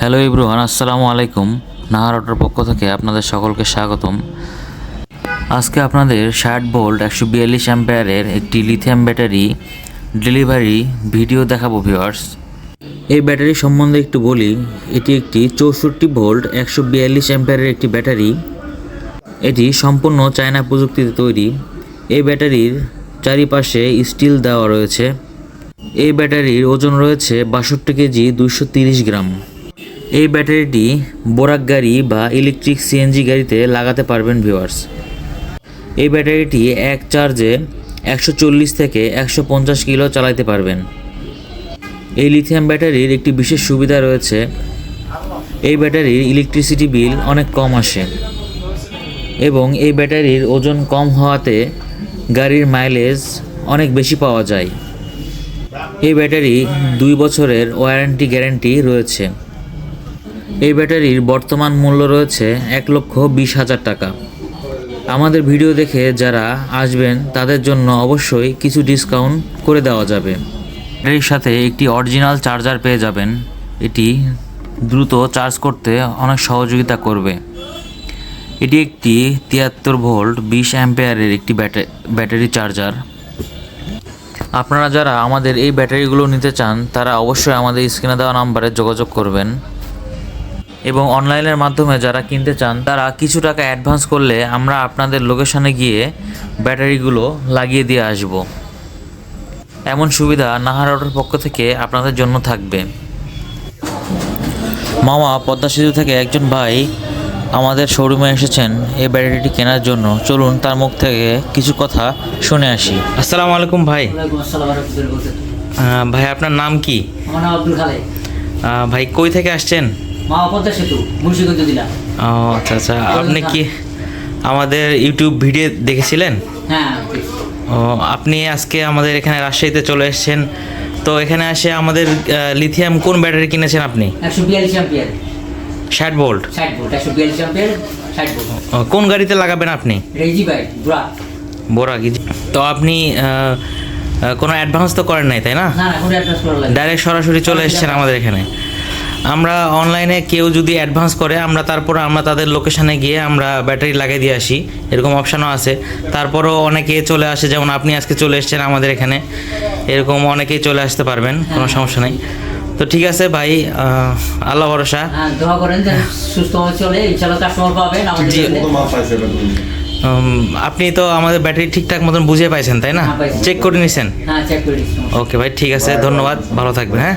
Hello ইব্রুহান আসসালামু আলাইকুম। নাহার পক্ষ থেকে আপনাদের সকলকে স্বাগতম। আজকে আপনাদের ষাট ভোল্ট একশো বিয়াল্লিশ অ্যাম্পেয়ারের একটি লিথিয়াম ব্যাটারি ডেলিভারি ভিডিও দেখাবো ভিওয়ার্স এই ব্যাটারি সম্বন্ধে একটু বলি, এটি একটি চৌষট্টি ভোল্ট একশো বিয়াল্লিশ অ্যাম্পেয়ারের একটি ব্যাটারি এটি সম্পূর্ণ চায়না প্রযুক্তিতে তৈরি। এই ব্যাটারির চারিপাশে স্টিল দেওয়া রয়েছে। এই ব্যাটারির ওজন রয়েছে বাষট্টি কেজি দুইশো তিরিশ গ্রাম। এই ব্যাটারিটি বোরাক গাড়ি বা ইলেকট্রিক সিএনজি গাড়িতে লাগাতে পারবেন ভিউয়ার্স এই ব্যাটারিটি এক চার্জে একশো চল্লিশ থেকে একশো পঞ্চাশ কিলো চালাইতে পারবেন। এই লিথিয়াম ব্যাটারির একটি বিশেষ সুবিধা রয়েছে। এই ব্যাটারির ইলেকট্রিসিটি বিল অনেক কম আসে এবং এই ব্যাটারির ওজন কম হওয়াতে গাড়ির মাইলেজ অনেক বেশি পাওয়া যায়। এই ব্যাটারি দুই বছরের ওয়ারেন্টি গ্যারেন্টি রয়েছে। এই ব্যাটারির বর্তমান মূল্য রয়েছে এক লক্ষ বিশ হাজার টাকা। আমাদের ভিডিও দেখে যারা আসবেন, তাদের জন্য অবশ্যই কিছু ডিসকাউন্ট করে দেওয়া যাবে। এর সাথে একটি অরিজিনাল চার্জার পেয়ে যাবেন। এটি দ্রুত চার্জ করতে অনেক সহযোগিতা করবে। এটি একটি তিয়াত্তর ভোল্ট বিশ অ্যাম্পেয়ারের একটি ব্যাটা- ব্যাটারি চার্জার আপনারা যারা আমাদের এই ব্যাটারিগুলো নিতে চান, তারা অবশ্যই আমাদের স্ক্রিনে দেওয়া নাম্বারে যোগাযোগ করবেন। এবং অনলাইনের মাধ্যমে যারা কিনতে চান তারা কিছু টাকা অ্যাডভান্স করলে আমরা আপনাদের লোকেশনে গিয়ে ব্যাটারিগুলো লাগিয়ে দিয়ে আসব। এমন সুবিধা নাহার অটোর পক্ষ থেকে আপনাদের জন্য থাকবে। মামা পদ্মা সেতু থেকে একজন ভাই আমাদের শোরুমে এসেছেন এই ব্যাটারিটি কেনার জন্য। চলুন তার মুখ থেকে কিছু কথা শুনে আসি। আসসালামু আলাইকুম ভাই। ভাই আপনার নাম কি? আমার নাম আব্দুল ভাই কই থেকে আসছেন? মা পদ্মা সেতু মুন্সিগঞ্জ জেলা। ও আচ্ছা আচ্ছা। আপনি কি আমাদের ইউটিউব ভিডিও দেখেছিলেন? হ্যাঁ ও আপনি আজকে আমাদের এখানে রাজশাহীতে চলে এসেছেন। তো এখানে এসে আমাদের লিথিয়াম কোন ব্যাটারি কিনেছেন আপনি? একশো বিয়াল্লিশ অ্যাম্পিয়ার ষাট ভোল্ট ষাট ভোল্ট একশো বিয়াল্লিশ অ্যাম্পিয়ার ষাট ভোল্ট কোন গাড়িতে লাগাবেন আপনি? রেজি বুড়া বোরাকি তো আপনি কোনো অ্যাডভান্স তো করেন নাই তাই না? ডাইরেক্ট সরাসরি চলে এসেছেন আমাদের এখানে। আমরা অনলাইনে কেউ যদি অ্যাডভান্স করে আমরা তারপর আমরা তাদের লোকেশানে গিয়ে আমরা ব্যাটারি লাগিয়ে দিয়ে আসি। এরকম অপশানও আছে। তারপরও অনেকে চলে আসে যেমন আপনি আজকে চলে এসেছেন আমাদের এখানে। এরকম অনেকেই চলে আসতে পারবেন কোনো সমস্যা নেই। তো ঠিক আছে ভাই আল্লাহ ভরসা। হ্যাঁ দোয়া করেন যেন চলে ইনশাল্লাহ কাস্টমার পাবেন আমাদের জি। এখানে। উম, আপনি তো আমাদের ব্যাটারি ঠিকঠাক মতন বুঝে পাইছেন তাই না? হ্যাঁ, চেক করে নিছেন? হ্যাঁ চেক করে দিচ্ছি ওকে ভাই ঠিক আছে ধন্যবাদ ভালো থাকবেন হ্যাঁ?